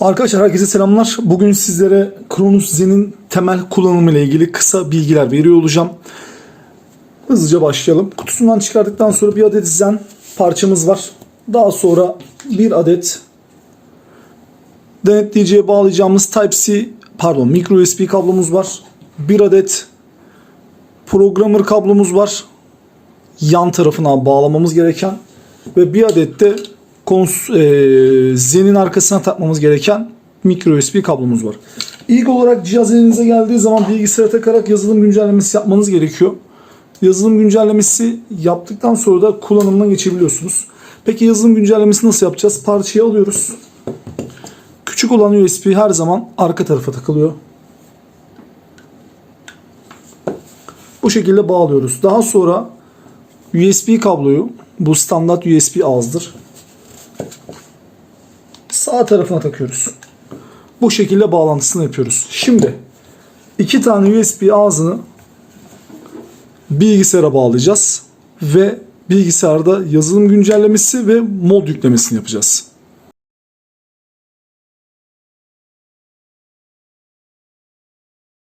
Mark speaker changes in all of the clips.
Speaker 1: Arkadaşlar herkese selamlar. Bugün sizlere Kronos Zen'in temel kullanımı ile ilgili kısa bilgiler veriyor olacağım. Hızlıca başlayalım. Kutusundan çıkardıktan sonra bir adet Zen parçamız var. Daha sonra bir adet denetleyiciye bağlayacağımız Type-C pardon micro USB kablomuz var. Bir adet programmer kablomuz var. Yan tarafına bağlamamız gereken ve bir adet de kons e, Zen'in arkasına takmamız gereken micro USB kablomuz var. İlk olarak cihaz elinize geldiği zaman bilgisayara takarak yazılım güncellemesi yapmanız gerekiyor. Yazılım güncellemesi yaptıktan sonra da kullanımına geçebiliyorsunuz. Peki yazılım güncellemesi nasıl yapacağız? Parçayı alıyoruz. Küçük olan USB her zaman arka tarafa takılıyor. Bu şekilde bağlıyoruz. Daha sonra USB kabloyu bu standart USB ağızdır. Sağ tarafına takıyoruz. Bu şekilde bağlantısını yapıyoruz. Şimdi iki tane USB ağzını bilgisayara bağlayacağız ve bilgisayarda yazılım güncellemesi ve mod yüklemesini yapacağız.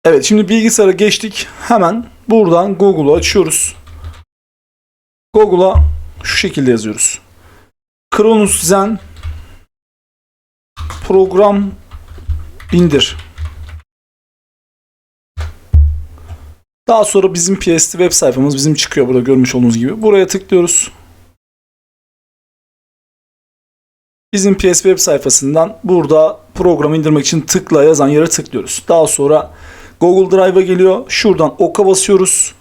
Speaker 1: Evet şimdi bilgisayara geçtik. Hemen buradan Google'u açıyoruz. Google'a şu şekilde yazıyoruz. Kronos Zen program indir. Daha sonra bizim PST web sayfamız bizim çıkıyor burada görmüş olduğunuz gibi. Buraya tıklıyoruz. Bizim PS web sayfasından burada programı indirmek için tıkla yazan yere tıklıyoruz. Daha sonra Google Drive'a geliyor. Şuradan oka basıyoruz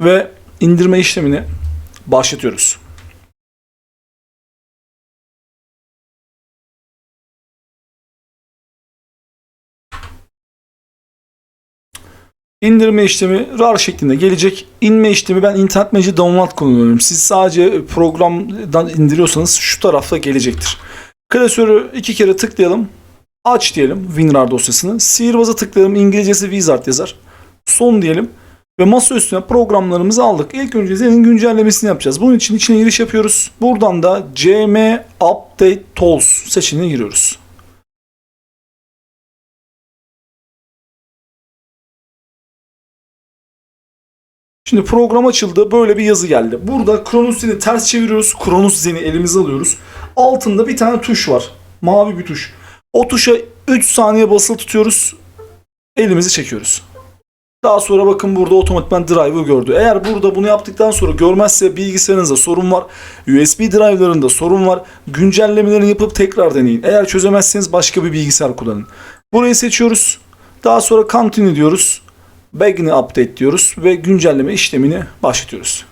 Speaker 1: ve indirme işlemini başlatıyoruz. İndirme işlemi RAR şeklinde gelecek. İnme işlemi ben internet meci download kullanıyorum. Siz sadece programdan indiriyorsanız şu tarafta gelecektir. Klasörü iki kere tıklayalım. Aç diyelim WinRAR dosyasını. Sihirbaz'a tıklayalım. İngilizcesi Wizard yazar. Son diyelim. Ve masa üstüne programlarımızı aldık. İlk önce Zen'in güncellemesini yapacağız. Bunun için içine giriş yapıyoruz. Buradan da CM Update Tools seçeneğine giriyoruz. Şimdi program açıldı. Böyle bir yazı geldi. Burada Kronos Zen'i ters çeviriyoruz. Kronos Zen'i elimize alıyoruz. Altında bir tane tuş var. Mavi bir tuş. O tuşa 3 saniye basılı tutuyoruz. Elimizi çekiyoruz. Daha sonra bakın burada otomatikman drive'ı gördü. Eğer burada bunu yaptıktan sonra görmezse bilgisayarınızda sorun var. USB drive'larında sorun var. Güncellemelerini yapıp tekrar deneyin. Eğer çözemezseniz başka bir bilgisayar kullanın. Burayı seçiyoruz. Daha sonra continue diyoruz. Begin update diyoruz ve güncelleme işlemini başlatıyoruz.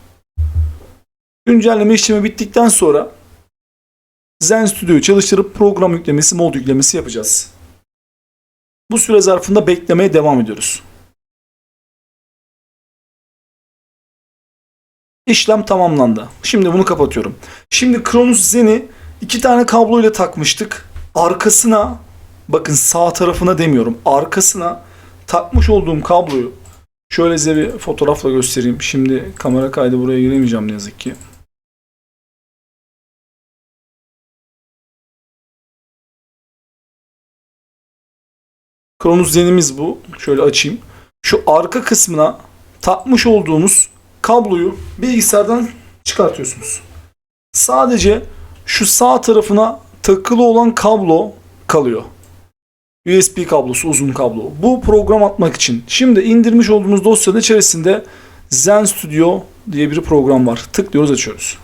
Speaker 1: Güncelleme işlemi bittikten sonra Zen Studio'yu çalıştırıp program yüklemesi, mod yüklemesi yapacağız. Bu süre zarfında beklemeye devam ediyoruz. İşlem tamamlandı. Şimdi bunu kapatıyorum. Şimdi Kronos Zen'i iki tane kablo ile takmıştık. Arkasına bakın sağ tarafına demiyorum. Arkasına takmış olduğum kabloyu şöyle size bir fotoğrafla göstereyim. Şimdi kamera kaydı buraya giremeyeceğim ne yazık ki. Kronos Zen'imiz bu. Şöyle açayım. Şu arka kısmına takmış olduğumuz kabloyu bilgisayardan çıkartıyorsunuz. Sadece şu sağ tarafına takılı olan kablo kalıyor. USB kablosu uzun kablo. Bu program atmak için. Şimdi indirmiş olduğumuz dosyanın içerisinde Zen Studio diye bir program var. Tıklıyoruz açıyoruz.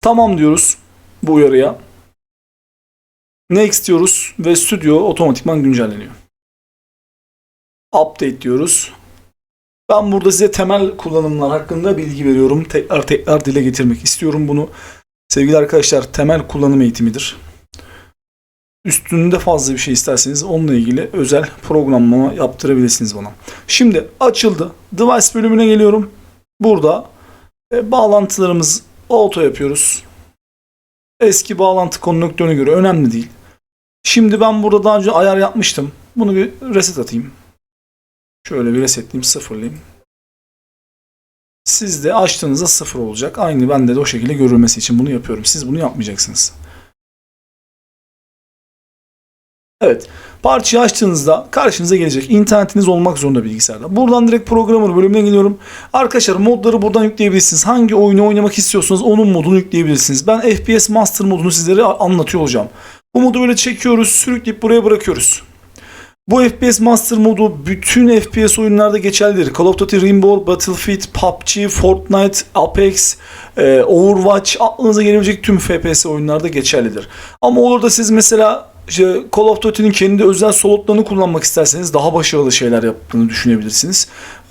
Speaker 1: Tamam diyoruz bu uyarıya. Next diyoruz ve Studio otomatikman güncelleniyor. Update diyoruz. Ben burada size temel kullanımlar hakkında bilgi veriyorum. Tekrar tekrar dile getirmek istiyorum bunu. Sevgili arkadaşlar temel kullanım eğitimidir. Üstünde fazla bir şey isterseniz onunla ilgili özel programlama yaptırabilirsiniz bana. Şimdi açıldı. Device bölümüne geliyorum. Burada e, bağlantılarımız auto yapıyoruz. Eski bağlantı konnektörüne göre önemli değil. Şimdi ben burada daha önce ayar yapmıştım. Bunu bir reset atayım. Şöyle bir resetleyeyim, sıfırlayayım. Sizde açtığınızda sıfır olacak. Aynı bende de o şekilde görülmesi için bunu yapıyorum. Siz bunu yapmayacaksınız. Evet. Parçayı açtığınızda karşınıza gelecek. İnternetiniz olmak zorunda bilgisayarda. Buradan direkt programmer bölümüne geliyorum. Arkadaşlar modları buradan yükleyebilirsiniz. Hangi oyunu oynamak istiyorsanız onun modunu yükleyebilirsiniz. Ben FPS Master modunu sizlere anlatıyor olacağım. Bu modu böyle çekiyoruz, sürükleyip buraya bırakıyoruz. Bu FPS Master modu bütün FPS oyunlarda geçerlidir. Call of Duty, Rainbow, Battlefield, PUBG, Fortnite, Apex, e, Overwatch aklınıza gelebilecek tüm FPS oyunlarda geçerlidir. Ama olur da siz mesela işte Call of Duty'nin kendi özel slotlarını kullanmak isterseniz daha başarılı şeyler yaptığını düşünebilirsiniz.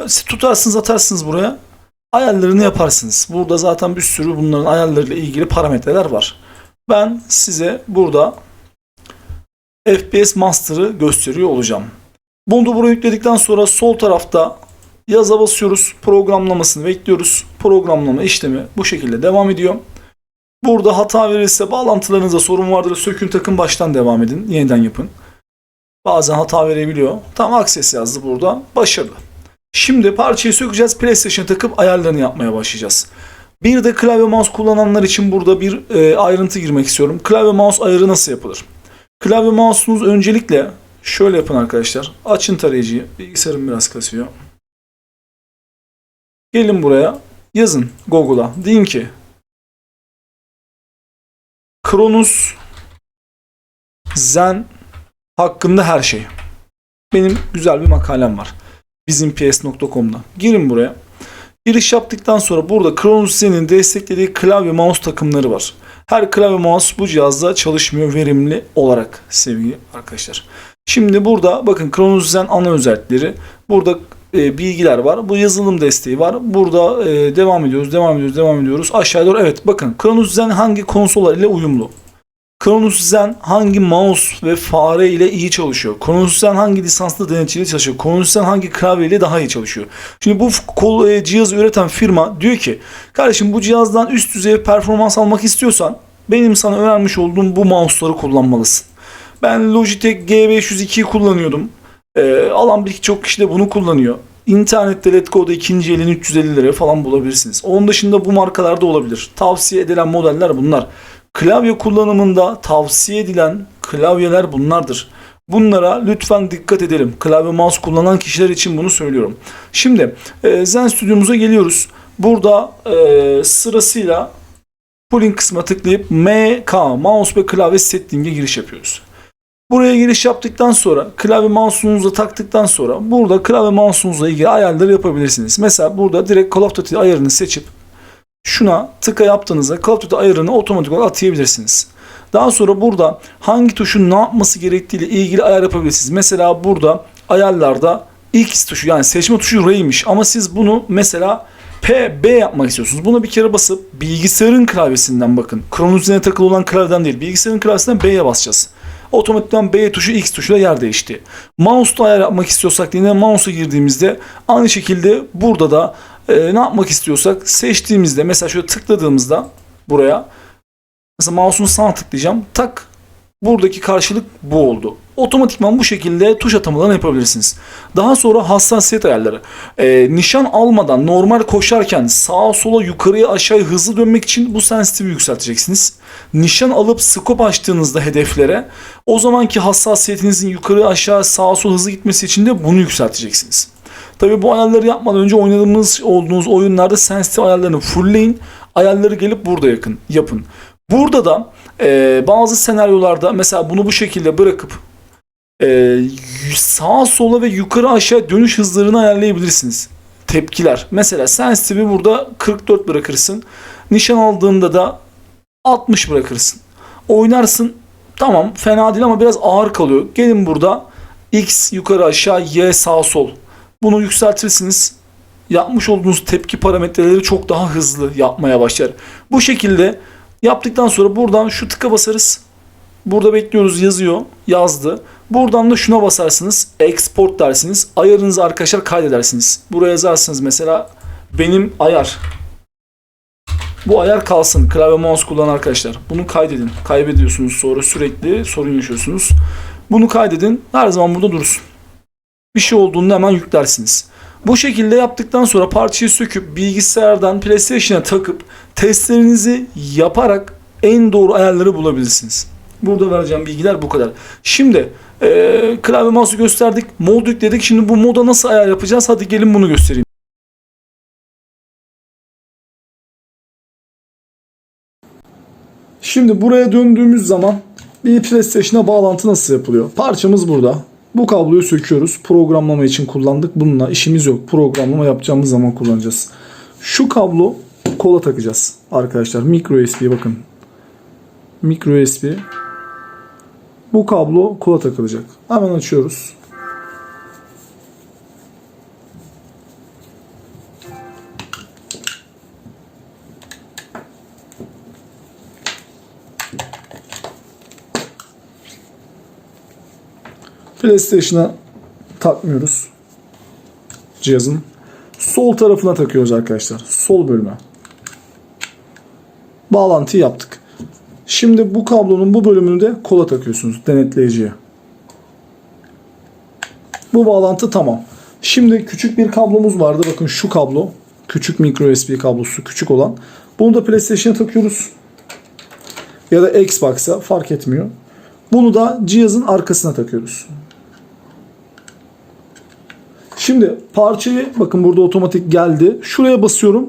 Speaker 1: Siz tutarsınız atarsınız buraya. Ayarlarını yaparsınız. Burada zaten bir sürü bunların ayarlarıyla ilgili parametreler var. Ben size burada FPS Master'ı gösteriyor olacağım. Bunu buraya yükledikten sonra sol tarafta yaza basıyoruz. Programlamasını bekliyoruz. Programlama işlemi bu şekilde devam ediyor. Burada hata verirse bağlantılarınızda sorun vardır. Sökün takın baştan devam edin. Yeniden yapın. Bazen hata verebiliyor. Tam Access yazdı burada. Başarılı. Şimdi parçayı sökeceğiz. PlayStation takıp ayarlarını yapmaya başlayacağız. Bir de klavye mouse kullananlar için burada bir e, ayrıntı girmek istiyorum. Klavye mouse ayarı nasıl yapılır? Klavye mouse'unuz öncelikle şöyle yapın arkadaşlar. Açın tarayıcıyı. Bilgisayarım biraz kasıyor. Gelin buraya. Yazın Google'a. Deyin ki Kronos Zen hakkında her şey. Benim güzel bir makalem var. Bizim ps.com'da. Girin buraya. Giriş yaptıktan sonra burada Kronos Zen'in desteklediği klavye mouse takımları var. Her klavye mouse bu cihazda çalışmıyor verimli olarak sevgili arkadaşlar. Şimdi burada bakın Kronos Zen ana özellikleri. Burada e, bilgiler var. Bu yazılım desteği var. Burada e, devam ediyoruz, devam ediyoruz, devam ediyoruz. Aşağıya doğru evet bakın Kronos Zen hangi konsollar ile uyumlu? Kronos Zen hangi mouse ve fare ile iyi çalışıyor? Kronos Zen hangi lisanslı denetçiyle çalışıyor? Kronos Zen hangi klavye ile daha iyi çalışıyor? Şimdi bu kol, e, cihazı üreten firma diyor ki kardeşim bu cihazdan üst düzey performans almak istiyorsan benim sana önermiş olduğum bu mouse'ları kullanmalısın. Ben Logitech G502'yi kullanıyordum. Ee, alan birçok kişi de bunu kullanıyor. İnternette Letgo'da ikinci elini 350 liraya falan bulabilirsiniz. Onun dışında bu markalarda olabilir. Tavsiye edilen modeller bunlar. Klavye kullanımında tavsiye edilen klavyeler bunlardır. Bunlara lütfen dikkat edelim. Klavye mouse kullanan kişiler için bunu söylüyorum. Şimdi e, Zen stüdyomuza geliyoruz. Burada e, sırasıyla Pulling kısmına tıklayıp MK mouse ve klavye setting'e giriş yapıyoruz. Buraya giriş yaptıktan sonra klavye mouse'unuza taktıktan sonra burada klavye mouse'unuzla ilgili ayarları yapabilirsiniz. Mesela burada direkt Call of Duty ayarını seçip şuna tıka yaptığınızda Call ayarını otomatik olarak atayabilirsiniz. Daha sonra burada hangi tuşun ne yapması gerektiğiyle ilgili ayar yapabilirsiniz. Mesela burada ayarlarda X tuşu yani seçme tuşu R'ymiş ama siz bunu mesela P, B yapmak istiyorsunuz. Buna bir kere basıp bilgisayarın klavyesinden bakın. Kronos üzerine takılı olan klavyeden değil. Bilgisayarın klavyesinden B'ye basacağız. Otomatikman B tuşu X tuşuyla yer değişti. Mouse'da ayar yapmak istiyorsak yine mouse'a girdiğimizde aynı şekilde burada da e, ne yapmak istiyorsak seçtiğimizde mesela şöyle tıkladığımızda buraya mesela mouse'unu sağ tıklayacağım. Tak buradaki karşılık bu oldu. Otomatikman bu şekilde tuş atamalarını yapabilirsiniz. Daha sonra hassasiyet ayarları. Ee, nişan almadan normal koşarken sağa sola yukarıya aşağıya hızlı dönmek için bu sensitivi yükselteceksiniz. Nişan alıp scope açtığınızda hedeflere o zamanki hassasiyetinizin yukarı aşağı sağa sola hızlı gitmesi için de bunu yükselteceksiniz. Tabi bu ayarları yapmadan önce oynadığınız olduğunuz oyunlarda sensitif ayarlarını fullleyin. Ayarları gelip burada yakın yapın. Burada da e, bazı senaryolarda mesela bunu bu şekilde bırakıp e, sağa sola ve yukarı aşağı dönüş hızlarını ayarlayabilirsiniz. Tepkiler. Mesela sensitive'i burada 44 bırakırsın. Nişan aldığında da 60 bırakırsın. Oynarsın. Tamam fena değil ama biraz ağır kalıyor. Gelin burada X yukarı aşağı Y sağ sol. Bunu yükseltirsiniz. Yapmış olduğunuz tepki parametreleri çok daha hızlı yapmaya başlar. Bu şekilde yaptıktan sonra buradan şu tıka basarız. Burada bekliyoruz yazıyor. Yazdı. Buradan da şuna basarsınız. Export dersiniz. Ayarınızı arkadaşlar kaydedersiniz. Buraya yazarsınız mesela benim ayar. Bu ayar kalsın. Klavye mouse kullanan arkadaşlar. Bunu kaydedin. Kaybediyorsunuz sonra sürekli sorun yaşıyorsunuz. Bunu kaydedin. Her zaman burada dursun. Bir şey olduğunda hemen yüklersiniz. Bu şekilde yaptıktan sonra parçayı söküp bilgisayardan PlayStation'a takıp testlerinizi yaparak en doğru ayarları bulabilirsiniz. Burada vereceğim bilgiler bu kadar. Şimdi eee klavye mouse'u gösterdik. Mod yükledik. Şimdi bu moda nasıl ayar yapacağız? Hadi gelin bunu göstereyim. Şimdi buraya döndüğümüz zaman bir PlayStation'a bağlantı nasıl yapılıyor? Parçamız burada. Bu kabloyu söküyoruz. Programlama için kullandık. Bununla işimiz yok. Programlama yapacağımız zaman kullanacağız. Şu kablo kola takacağız arkadaşlar. Micro USB bakın. Micro USB. Bu kablo kola takılacak. Hemen açıyoruz. PlayStation'a takmıyoruz. Cihazın sol tarafına takıyoruz arkadaşlar. Sol bölüme. Bağlantıyı yaptık. Şimdi bu kablonun bu bölümünü de kola takıyorsunuz denetleyiciye. Bu bağlantı tamam. Şimdi küçük bir kablomuz vardı. Bakın şu kablo. Küçük micro USB kablosu küçük olan. Bunu da PlayStation'a takıyoruz. Ya da Xbox'a fark etmiyor. Bunu da cihazın arkasına takıyoruz. Şimdi parçayı bakın burada otomatik geldi. Şuraya basıyorum.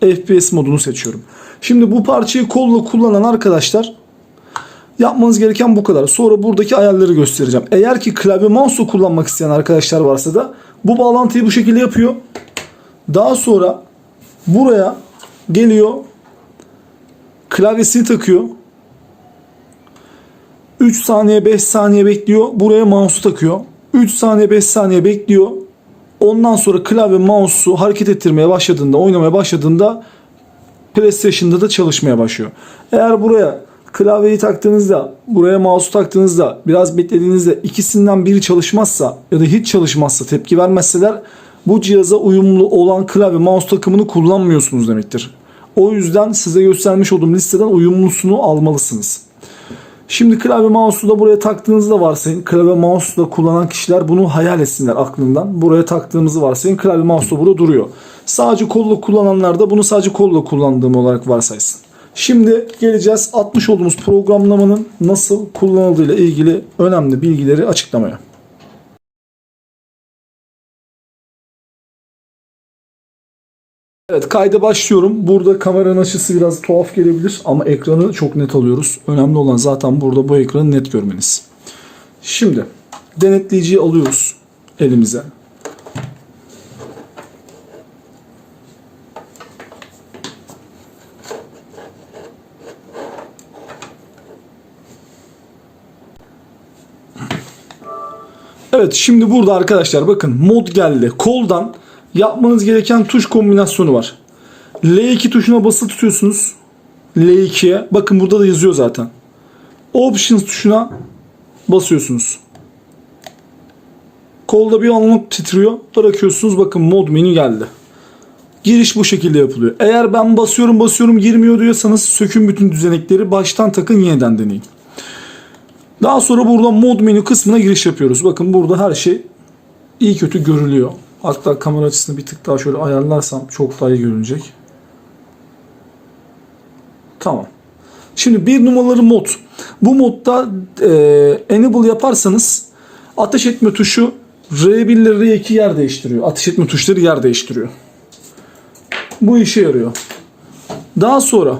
Speaker 1: FPS modunu seçiyorum. Şimdi bu parçayı kolla kullanan arkadaşlar yapmanız gereken bu kadar. Sonra buradaki ayarları göstereceğim. Eğer ki klavye mouse'u kullanmak isteyen arkadaşlar varsa da bu bağlantıyı bu şekilde yapıyor. Daha sonra buraya geliyor. Klavyesini takıyor. 3 saniye 5 saniye bekliyor. Buraya mouse'u takıyor. 3 saniye 5 saniye bekliyor. Ondan sonra klavye mouse'u hareket ettirmeye başladığında, oynamaya başladığında PlayStation'da da çalışmaya başlıyor. Eğer buraya klavyeyi taktığınızda, buraya mouse'u taktığınızda, biraz beklediğinizde ikisinden biri çalışmazsa ya da hiç çalışmazsa, tepki vermezseler bu cihaza uyumlu olan klavye mouse takımını kullanmıyorsunuz demektir. O yüzden size göstermiş olduğum listeden uyumlusunu almalısınız. Şimdi klavye mouse'u da buraya taktığınızda varsayın. Klavye mouse'u da kullanan kişiler bunu hayal etsinler aklından. Buraya taktığımızı varsayın. Klavye mouse da burada duruyor. Sadece kolla kullananlar da bunu sadece kolla kullandığım olarak varsaysın. Şimdi geleceğiz 60 olduğumuz programlamanın nasıl kullanıldığıyla ilgili önemli bilgileri açıklamaya. Evet kayda başlıyorum. Burada kameranın açısı biraz tuhaf gelebilir ama ekranı çok net alıyoruz. Önemli olan zaten burada bu ekranı net görmeniz. Şimdi denetleyiciyi alıyoruz elimize. Evet şimdi burada arkadaşlar bakın mod geldi. Koldan yapmanız gereken tuş kombinasyonu var. L2 tuşuna basılı tutuyorsunuz. L2'ye. Bakın burada da yazıyor zaten. Options tuşuna basıyorsunuz. Kolda bir anlık titriyor. Bırakıyorsunuz. Bakın mod menü geldi. Giriş bu şekilde yapılıyor. Eğer ben basıyorum basıyorum girmiyor diyorsanız sökün bütün düzenekleri baştan takın yeniden deneyin. Daha sonra burada mod menü kısmına giriş yapıyoruz. Bakın burada her şey iyi kötü görülüyor. Hatta kamera açısını bir tık daha şöyle ayarlarsam çok daha iyi görünecek. Tamam. Şimdi bir numaralı mod. Bu modda e, enable yaparsanız ateş etme tuşu R1 ile R2 yer değiştiriyor. Ateş etme tuşları yer değiştiriyor. Bu işe yarıyor. Daha sonra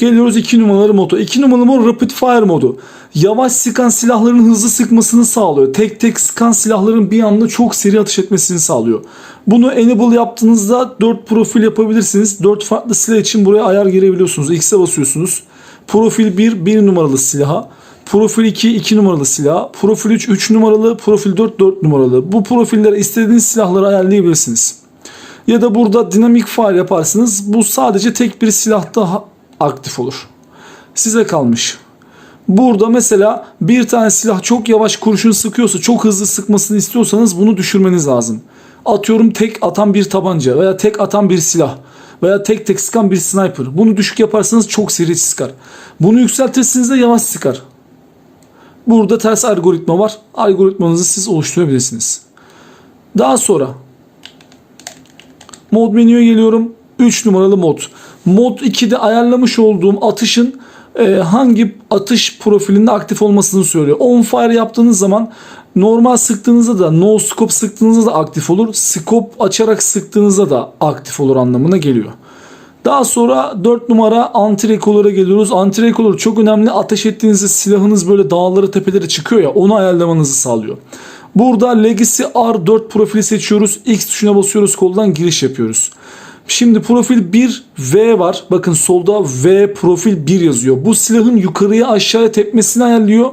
Speaker 1: geliyoruz 2 numaralı modu. 2 numaralı mod rapid fire modu. Yavaş sıkan silahların hızlı sıkmasını sağlıyor. Tek tek sıkan silahların bir anda çok seri atış etmesini sağlıyor. Bunu enable yaptığınızda 4 profil yapabilirsiniz. 4 farklı silah için buraya ayar girebiliyorsunuz. X'e basıyorsunuz. Profil 1 1 numaralı silaha. Profil 2 2 numaralı silah. Profil 3 3 numaralı. Profil 4 4 numaralı. Bu profillere istediğiniz silahları ayarlayabilirsiniz. Ya da burada dinamik fire yaparsınız. Bu sadece tek bir silahta aktif olur. Size kalmış. Burada mesela bir tane silah çok yavaş kurşun sıkıyorsa çok hızlı sıkmasını istiyorsanız bunu düşürmeniz lazım. Atıyorum tek atan bir tabanca veya tek atan bir silah veya tek tek sıkan bir sniper. Bunu düşük yaparsanız çok seri sıkar. Bunu yükseltirseniz de yavaş sıkar. Burada ters algoritma var. Algoritmanızı siz oluşturabilirsiniz. Daha sonra Mod menüye geliyorum. 3 numaralı mod. Mod 2'de ayarlamış olduğum atışın e, hangi atış profilinde aktif olmasını söylüyor. On fire yaptığınız zaman normal sıktığınızda da no scope sıktığınızda da aktif olur. Scope açarak sıktığınızda da aktif olur anlamına geliyor. Daha sonra 4 numara anti-recolor'a geliyoruz. Anti-recolor çok önemli. Ateş ettiğinizde silahınız böyle dağlara tepelere çıkıyor ya onu ayarlamanızı sağlıyor. Burada Legacy R4 profili seçiyoruz. X tuşuna basıyoruz koldan giriş yapıyoruz. Şimdi profil 1 V var. Bakın solda V profil 1 yazıyor. Bu silahın yukarıya aşağıya tepmesini ayarlıyor.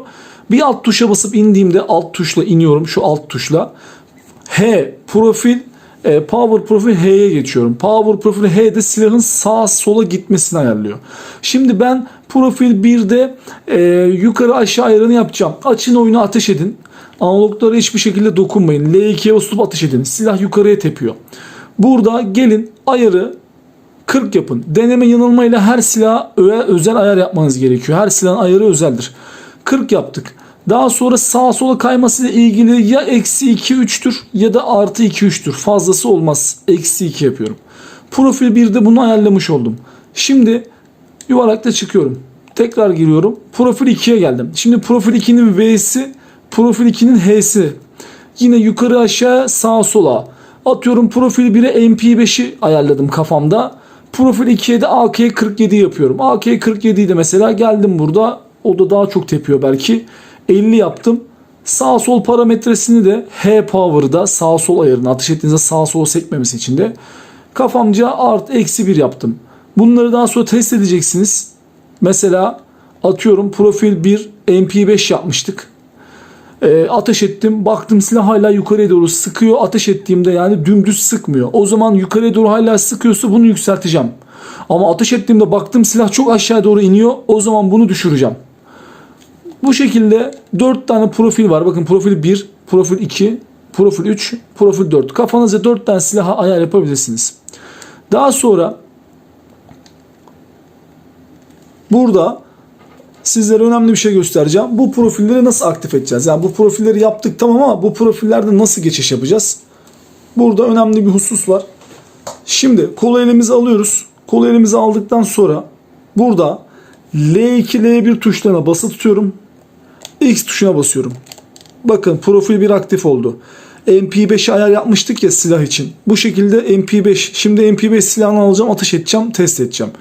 Speaker 1: Bir alt tuşa basıp indiğimde alt tuşla iniyorum. Şu alt tuşla. H profil e, power profil H'ye geçiyorum. Power profil H'de silahın sağa sola gitmesini ayarlıyor. Şimdi ben profil 1'de e, yukarı aşağı ayarını yapacağım. Açın oyunu ateş edin. Analoglara hiçbir şekilde dokunmayın. L2'ye basıp ateş edin. Silah yukarıya tepiyor. Burada gelin ayarı 40 yapın. Deneme yanılmayla her silah özel ayar yapmanız gerekiyor. Her silahın ayarı özeldir. 40 yaptık. Daha sonra sağa sola kaymasıyla ilgili ya eksi 2 3'tür ya da artı 2 3'tür. Fazlası olmaz. Eksi 2 yapıyorum. Profil 1'de bunu ayarlamış oldum. Şimdi yuvarlakta çıkıyorum. Tekrar giriyorum. Profil 2'ye geldim. Şimdi profil 2'nin V'si, profil 2'nin H'si. Yine yukarı aşağı sağa sola. Atıyorum profil 1'e MP5'i ayarladım kafamda. Profil 2'ye de AK47 yapıyorum. AK47'yi de mesela geldim burada. O da daha çok tepiyor belki. 50 yaptım. Sağ sol parametresini de H power'da sağ sol ayarını ateş ettiğinizde sağ sol sekmemesi için de kafamca art eksi 1 yaptım. Bunları daha sonra test edeceksiniz. Mesela atıyorum profil 1 MP5 yapmıştık. E, ateş ettim. Baktım silah hala yukarıya doğru sıkıyor. Ateş ettiğimde yani dümdüz sıkmıyor. O zaman yukarıya doğru hala sıkıyorsa bunu yükselteceğim. Ama ateş ettiğimde baktım silah çok aşağı doğru iniyor. O zaman bunu düşüreceğim. Bu şekilde 4 tane profil var. Bakın profil 1, profil 2, profil 3, profil 4. Kafanızda 4 tane silaha ayar yapabilirsiniz. Daha sonra burada sizlere önemli bir şey göstereceğim. Bu profilleri nasıl aktif edeceğiz? Yani bu profilleri yaptık tamam ama bu profillerde nasıl geçiş yapacağız? Burada önemli bir husus var. Şimdi kolu elimize alıyoruz. Kolu elimize aldıktan sonra burada L2 L1 tuşlarına basılı tutuyorum. X tuşuna basıyorum. Bakın profil 1 aktif oldu. MP5'i ayar yapmıştık ya silah için. Bu şekilde MP5. Şimdi MP5 silahını alacağım, ateş edeceğim, test edeceğim.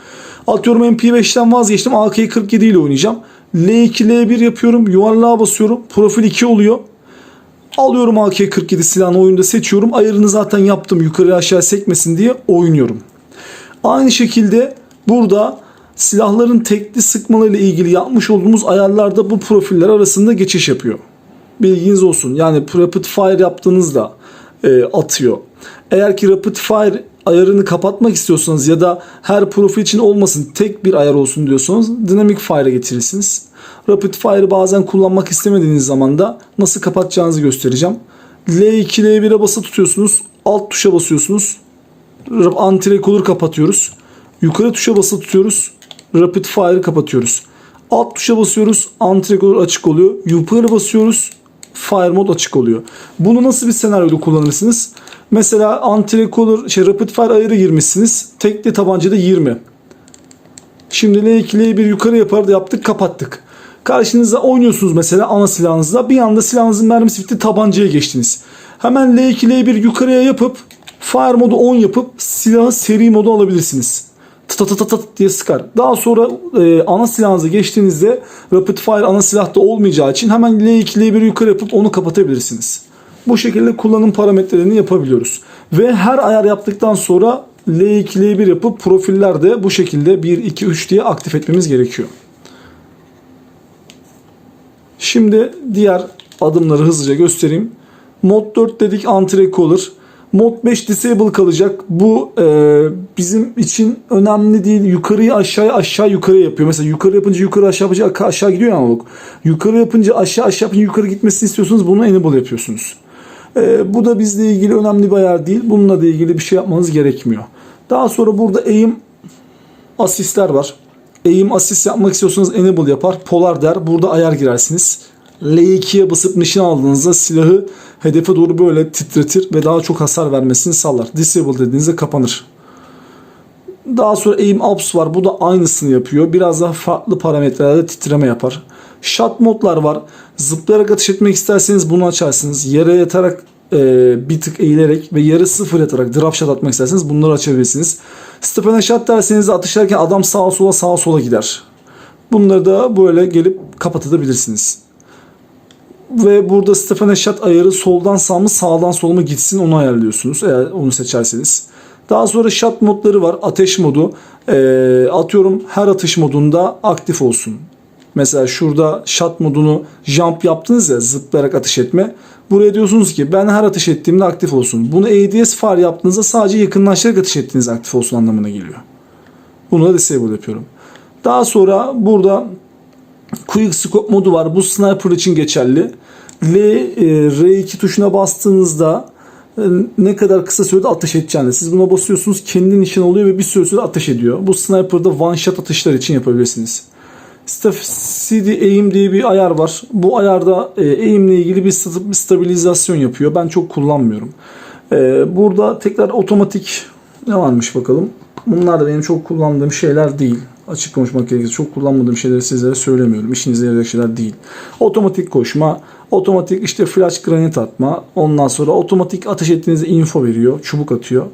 Speaker 1: Atıyorum MP5'ten vazgeçtim. AK-47 ile oynayacağım. L2 L1 yapıyorum. Yuvarlığa basıyorum. Profil 2 oluyor. Alıyorum AK-47 silahını oyunda seçiyorum. Ayarını zaten yaptım. Yukarı aşağı sekmesin diye oynuyorum. Aynı şekilde burada silahların tekli sıkmalarıyla ilgili yapmış olduğumuz ayarlarda bu profiller arasında geçiş yapıyor. Bilginiz olsun. Yani rapid fire yaptığınızda e, atıyor. Eğer ki rapid fire ayarını kapatmak istiyorsanız ya da her profil için olmasın tek bir ayar olsun diyorsanız dynamic fire'a getirirsiniz. Rapid fire bazen kullanmak istemediğiniz zaman da nasıl kapatacağınızı göstereceğim. L2 L1'e bası tutuyorsunuz. Alt tuşa basıyorsunuz. Anti-recolor kapatıyoruz. Yukarı tuşa basılı tutuyoruz. Rapid Fire'ı kapatıyoruz. Alt tuşa basıyoruz. Anti-recolor açık oluyor. Yukarı basıyoruz. Fire mode açık oluyor. Bunu nasıl bir senaryoda kullanırsınız? Mesela anti-recolor, şey Rapid Fire ayarı girmişsiniz. Tekli tabancada 20. Şimdi L2 L1 yukarı yapar yaptık kapattık. Karşınızda oynuyorsunuz mesela ana silahınızla. Bir anda silahınızın mermisi bitti tabancaya geçtiniz. Hemen L2 L1 yukarıya yapıp Fire modu 10 yapıp silahı seri modu alabilirsiniz. Tıt diye sıkar. Daha sonra e, ana silahınıza geçtiğinizde Rapid Fire ana silahta olmayacağı için hemen L2 L1 yukarı yapıp onu kapatabilirsiniz. Bu şekilde kullanım parametrelerini yapabiliyoruz. Ve her ayar yaptıktan sonra L2 L1 yapıp profillerde bu şekilde 1 2 3 diye aktif etmemiz gerekiyor. Şimdi diğer adımları hızlıca göstereyim. Mod 4 dedik anti-recolor. Mod 5 disable kalacak. Bu e, bizim için önemli değil. Yukarıyı aşağıya aşağı yukarı yapıyor. Mesela yukarı yapınca yukarı aşağı yapınca aşağı gidiyor ya analog. Yukarı yapınca aşağı aşağı yapınca yukarı gitmesini istiyorsunuz. Bunu enable yapıyorsunuz. E, bu da bizle ilgili önemli bir ayar değil. Bununla da ilgili bir şey yapmanız gerekmiyor. Daha sonra burada aim asistler var. Aim asist yapmak istiyorsanız enable yapar. Polar der. Burada ayar girersiniz. L2'ye basıp nişan aldığınızda silahı hedefe doğru böyle titretir ve daha çok hasar vermesini sağlar. Disable dediğinizde kapanır. Daha sonra aim ups var. Bu da aynısını yapıyor. Biraz daha farklı parametrelerde titreme yapar. Shot modlar var. Zıplayarak atış etmek isterseniz bunu açarsınız. Yere yatarak e, bir tık eğilerek ve yarı sıfır yatarak drop shot atmak isterseniz bunları açabilirsiniz. Step and shot derseniz de atış ederken adam sağa sola sağa sola gider. Bunları da böyle gelip kapatabilirsiniz. Ve burada Stefan Eşat ayarı soldan sağ mı sağdan sola mı gitsin onu ayarlıyorsunuz eğer onu seçerseniz. Daha sonra shot modları var. Ateş modu. Ee, atıyorum her atış modunda aktif olsun. Mesela şurada shot modunu jump yaptınız ya zıplayarak atış etme. Buraya diyorsunuz ki ben her atış ettiğimde aktif olsun. Bunu ADS far yaptığınızda sadece yakınlaşarak atış ettiğiniz aktif olsun anlamına geliyor. Bunu da disable yapıyorum. Daha sonra burada Quick Scope modu var. Bu sniper için geçerli. L, e, R2 tuşuna bastığınızda e, ne kadar kısa sürede ateş edeceğini. Siz buna basıyorsunuz kendi nişan oluyor ve bir süre süre ateş ediyor. Bu sniper'da one shot atışlar için yapabilirsiniz. CD aim diye bir ayar var. Bu ayarda e, aim ile ilgili bir sta- stabilizasyon yapıyor. Ben çok kullanmıyorum. E, burada tekrar otomatik ne varmış bakalım. Bunlar da benim çok kullandığım şeyler değil. Açık konuşmak gerekirse çok kullanmadığım şeyleri sizlere söylemiyorum. İşinize yarayacak şeyler değil. Otomatik koşma, otomatik işte flash granit atma, ondan sonra otomatik ateş ettiğinizde info veriyor, çubuk atıyor.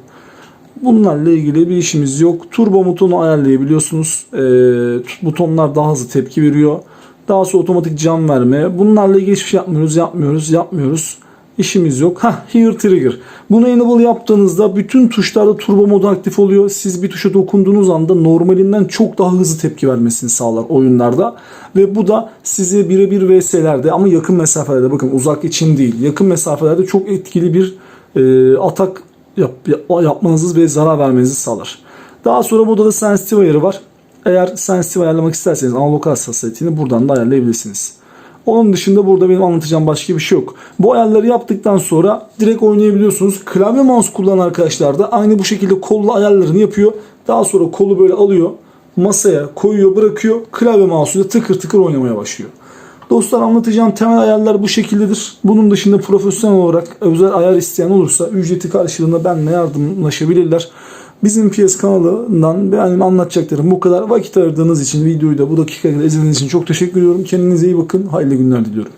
Speaker 1: Bunlarla ilgili bir işimiz yok. Turbo butonu ayarlayabiliyorsunuz. Ee, butonlar daha hızlı tepki veriyor. Daha sonra otomatik cam verme. Bunlarla ilgili hiçbir şey yapmıyoruz, yapmıyoruz, yapmıyoruz. İşimiz yok. Ha, here trigger. Bunu enable yaptığınızda bütün tuşlarda turbo modu aktif oluyor. Siz bir tuşa dokunduğunuz anda normalinden çok daha hızlı tepki vermesini sağlar oyunlarda. Ve bu da sizi birebir VS'lerde ama yakın mesafelerde bakın uzak için değil. Yakın mesafelerde çok etkili bir e, atak yap, yap- yapmanızı ve zarar vermenizi sağlar. Daha sonra burada da sensitive ayarı var. Eğer sensitive ayarlamak isterseniz analog hassasiyetini buradan da ayarlayabilirsiniz. Onun dışında burada benim anlatacağım başka bir şey yok. Bu ayarları yaptıktan sonra direkt oynayabiliyorsunuz. Klavye mouse kullanan arkadaşlar da aynı bu şekilde kolla ayarlarını yapıyor. Daha sonra kolu böyle alıyor, masaya koyuyor, bırakıyor. Klavye mouse'uyla tıkır tıkır oynamaya başlıyor. Dostlar anlatacağım temel ayarlar bu şekildedir. Bunun dışında profesyonel olarak özel ayar isteyen olursa ücreti karşılığında benimle yardımlaşabilirler. Bizim PS kanalından benim anlatacaklarım bu kadar. Vakit ayırdığınız için videoyu da bu dakikada izlediğiniz için çok teşekkür ediyorum. Kendinize iyi bakın. Hayırlı günler diliyorum.